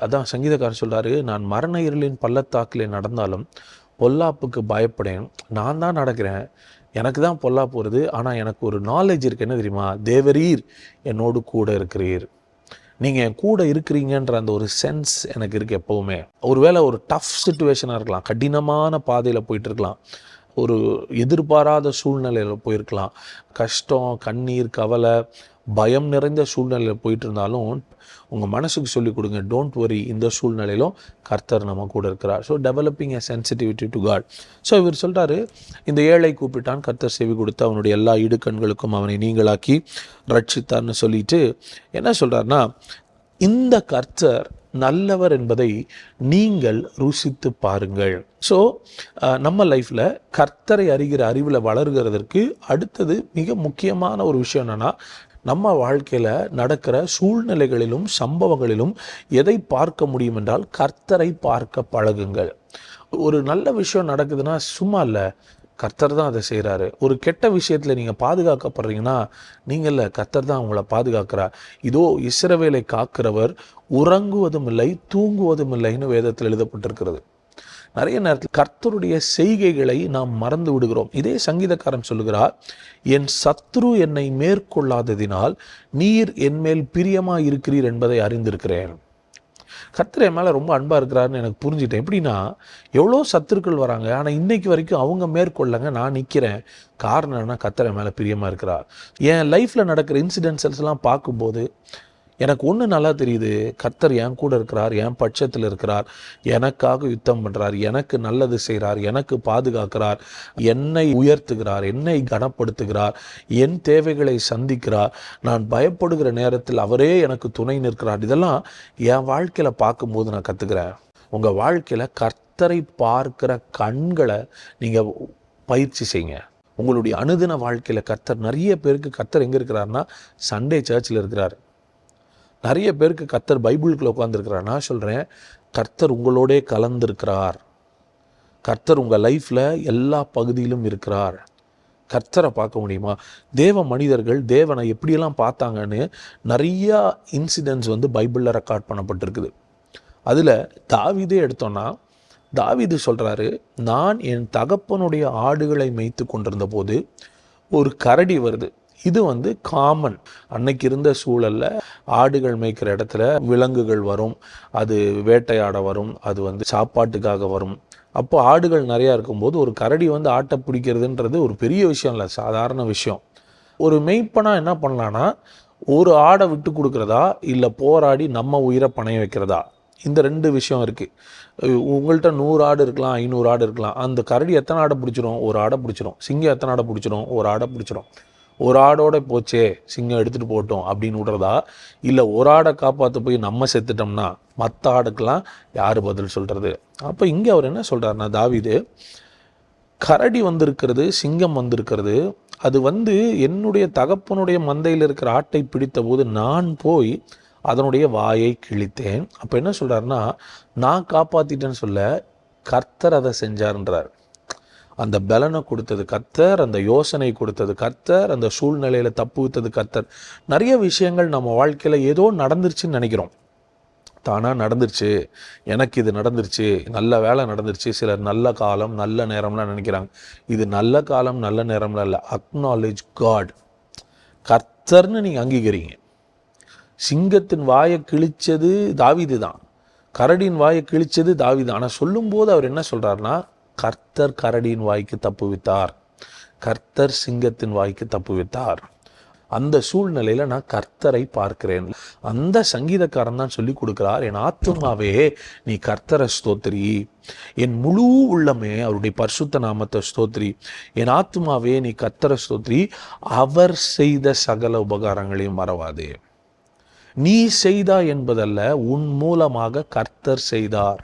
அதான் சங்கீதக்காரர் சொல்கிறாரு நான் மரண இருளின் பள்ளத்தாக்கிலே நடந்தாலும் பொல்லாப்புக்கு பயப்படேன். நான் தான் நடக்கிறேன். எனக்கு தான் பொல்லாப்பு வருது. ஆனால் எனக்கு ஒரு நாலேஜ் இருக்கு. என்ன தெரியுமா? தேவரீர் என்னோடு கூட இருக்கிறீர். நீங்கள் என் கூட இருக்கிறீங்கன்ற அந்த ஒரு சென்ஸ் எனக்கு இருக்குது எப்போவுமே. ஒருவேளை ஒரு டஃப் சுச்சுவேஷனாக இருக்கலாம். கடினமான பாதையில் போயிட்டு இருக்கலாம். ஒரு எதிர்பாராத சூழ்நிலையில் போயிருக்கலாம். கஷ்டம் கண்ணீர் கவலை பயம் நிறைந்த சூழ்நிலையில் போயிட்டு இருந்தாலும் உங்கள் மனசுக்கு சொல்லிக் கொடுங்க. டோன்ட் வரி இந்த சூழ்நிலையிலும் கர்த்தர் நம்ம கூட இருக்கிறார். So developing a sensitivity to God so இவர் சொல்கிறாரு இந்த ஏழை கூப்பிட்டான் கர்த்தர் செவி கொடுத்து அவனுடைய எல்லா இடுக்கண்களுக்கும் அவனை நீங்களாக்கி ரட்சித்தார்னு சொல்லிட்டு என்ன சொல்கிறாருன்னா இந்த கர்த்தர் நல்லவர் என்பதை நீங்கள் ருசித்து பாருங்கள். ஸோ நம்ம லைஃப்பில் கர்த்தரை அறிகிற அறிவில் வளர்கிறதற்கு அடுத்தது மிக முக்கியமான ஒரு விஷயம் என்னென்னா நம்ம வாழ்க்கையில் நடக்கிற சூழ்நிலைகளிலும் சம்பவங்களிலும் எதை பார்க்க முடியும் என்றால் கர்த்தரை பார்க்க பழகுங்கள். ஒரு நல்ல விஷயம் நடக்குதுன்னா சும்மா இல்லை. கர்த்தர் தான் அதை செய்கிறாரு ஒரு கெட்ட விஷயத்தில் நீங்கள் பாதுகாக்கப்படுறீங்கன்னா நீங்கள் இல்லை கர்த்தர் தான் உங்களை பாதுகாக்கிறார். இதோ இஸ்ரவேலை காக்கிறவர் உறங்குவதும் இல்லை தூங்குவதும் இல்லைன்னு வேதத்தில் எழுதப்பட்டிருக்கிறது. நிறைய நேரத்தில் கர்த்தருடைய செய்கைகளை நாம் மறந்து விடுகிறோம். இதே சங்கீதக்காரன் சொல்லுகிறார் என் சத்ரு என்னை மேற்கொள்ளாததினால் நீர் என்மேல் பிரியமாக இருக்கிறீர் என்பதை அறிந்திருக்கிறேன். கர்த்தர் என் மேலே ரொம்ப அன்பாக இருக்கிறாருன்னு எனக்கு புரிஞ்சுட்டேன். எப்படின்னா எவ்வளோ சத்துருக்கள் வராங்க ஆனால் இன்னைக்கு வரைக்கும் அவங்க மேற்கொள்ளங்க நான் நிற்கிறேன் காரணம் என்ன கர்த்தர் என் மேலே பிரியமாக இருக்கிறார். என் லைஃப்பில் நடக்கிற இன்சிடென்ட்ஸ் எல்லாம் பார்க்கும்போது எனக்கு ஒன்று நல்லா தெரியுது. கர்த்தர் என் கூட இருக்கிறார் என் பட்சத்தில் இருக்கிறார். எனக்காக யுத்தம் பண்ணுறார் எனக்கு நல்லது செய்கிறார் எனக்கு பாதுகாக்கிறார் என்னை உயர்த்துகிறார் என்னை கனப்படுத்துகிறார் என் தேவைகளை சந்திக்கிறார். நான் பயப்படுகிற நேரத்தில் அவரே எனக்கு துணை நிற்கிறார். இதெல்லாம் என் வாழ்க்கையில் பார்க்கும்போது நான் கற்றுக்கிறேன் உங்கள் வாழ்க்கையில் கர்த்தரை பார்க்கிற கண்களை நீங்கள் பயிற்சி செய்யுங்க. உங்களுடைய அனுதின வாழ்க்கையில் கர்த்தர் நிறைய பேருக்கு கர்த்தர் எங்கே இருக்கிறாருன்னா சண்டே சர்ச்சில் இருக்கிறார். நிறைய பேருக்கு கர்த்தர் பைபிளுக்குள்ளே உட்காந்துருக்கிறார் நான் சொல்கிறேன் கர்த்தர் உங்களோடே கலந்திருக்கிறார். கர்த்தர் உங்கள் லைஃப்பில் எல்லா பகுதியிலும் இருக்கிறார். கர்த்தரை பார்க்க முடியுமா? தேவ மனிதர்கள் தேவனை எப்படியெல்லாம் பார்த்தாங்கன்னு நிறையா இன்சிடென்ட்ஸ் வந்து பைபிளில் ரெக்கார்ட் பண்ணப்பட்டிருக்குது. அதில் தாவிதே எடுத்தோன்னா தாவிது சொல்கிறாரு நான் என் தகப்பனுடைய ஆடுகளை மேய்த்து கொண்டிருந்த போது ஒரு கரடி வருது. இது வந்து காமன் அன்னைக்கு இருந்த சூழலில் ஆடுகள் மேய்க்கிற இடத்துல விலங்குகள் வரும் அது வேட்டையாட வரும் அது வந்து சாப்பாட்டுக்காக வரும். அப்போ ஆடுகள் நிறையா இருக்கும்போது ஒரு கரடி வந்து ஆட்டை பிடிக்கிறதுன்றது ஒரு பெரிய விஷயம் இல்லை சாதாரண விஷயம். ஒரு மெய்ப்பனா என்ன பண்ணலான்னா ஒரு ஆடை விட்டு கொடுக்குறதா இல்லை போராடி நம்ம உயிரை பணைய வைக்கிறதா? இந்த ரெண்டு விஷயம் இருக்குது உங்கள்கிட்ட நூறு ஆடு இருக்கலாம் ஐநூறு ஆடு இருக்கலாம். அந்த கரடி எத்தனை ஆடை பிடிச்சிரும்? ஒரு ஆடை பிடிச்சிரும். சிங்கம் எத்தனை ஆடை பிடிச்சிரும்? ஒரு ஆடை பிடிச்சிரும். ஒரு ஆடோட போச்சே சிங்கம் எடுத்துகிட்டு போட்டோம் அப்படின்னு விடுறதா? இல்லை ஒரு ஆடை காப்பாற்ற போய் நம்ம செத்துட்டோம்னா மற்ற ஆடுக்கெலாம் யார் பதில் சொல்கிறது அப்போ இங்கே அவர் என்ன சொல்கிறாருன்னா தாவிது கரடி வந்திருக்கிறது சிங்கம் வந்திருக்கிறது. அது வந்து என்னுடைய தகப்பனுடைய மந்தையில் இருக்கிற ஆட்டை பிடித்த போது நான் போய் அதனுடைய வாயை கிழித்தேன். அப்போ என்ன சொல்கிறாருன்னா நான் காப்பாற்றிட்டேன்னு சொல்ல கர்த்தர் அதை செஞ்சார்ன்றார். அந்த பலனை கொடுத்தது கத்தர் அந்த யோசனை கொடுத்தது கத்தர் அந்த சூழ்நிலையில் தப்பு வித்தது கத்தர். நிறைய விஷயங்கள் நம்ம வாழ்க்கையில் ஏதோ நடந்துருச்சுன்னு நினைக்கிறோம். தானாக நடந்துருச்சு எனக்கு இது நடந்துருச்சு நல்ல வேலை நடந்துருச்சு சிலர் நல்ல காலம் நல்ல நேரம்லாம் நினைக்கிறாங்க. இது நல்ல காலம் நல்ல நேரம்லாம் இல்லை. அக்னாலேஜ் காட் கர்த்தர்னு நீங்கள் அங்கீகரிங்க. சிங்கத்தின் வாயை கிழிச்சது தாவிது தான். கரடியின் வாயை கிழிச்சது தாவிது ஆனால் சொல்லும்போது அவர் என்ன சொல்கிறாருன்னா கர்த்தர் கரடியின் வாய்க்கு தப்புவித்தார். கர்த்தர் சிங்கத்தின் வாய்க்கு தப்புவித்தார். அந்த சூழ்நிலையில நான் கர்த்தரை பார்க்கிறேன். அந்த சங்கீதக்காரன் தான் சொல்லி கொடுக்கிறார் என் ஆத்மாவே நீ கர்த்தரை ஸ்தோத்திரி. என் முழு உள்ளமே அவருடைய பரிசுத்த நாமத்தை ஸ்தோத்ரி என் ஆத்துமாவே நீ கர்த்தரை ஸ்தோத்திரி. அவர் செய்த சகல உபகாரங்களையும் மறவாதே. நீ செய்தா என்பதல்ல உன் மூலமாக கர்த்தர் செய்தார்.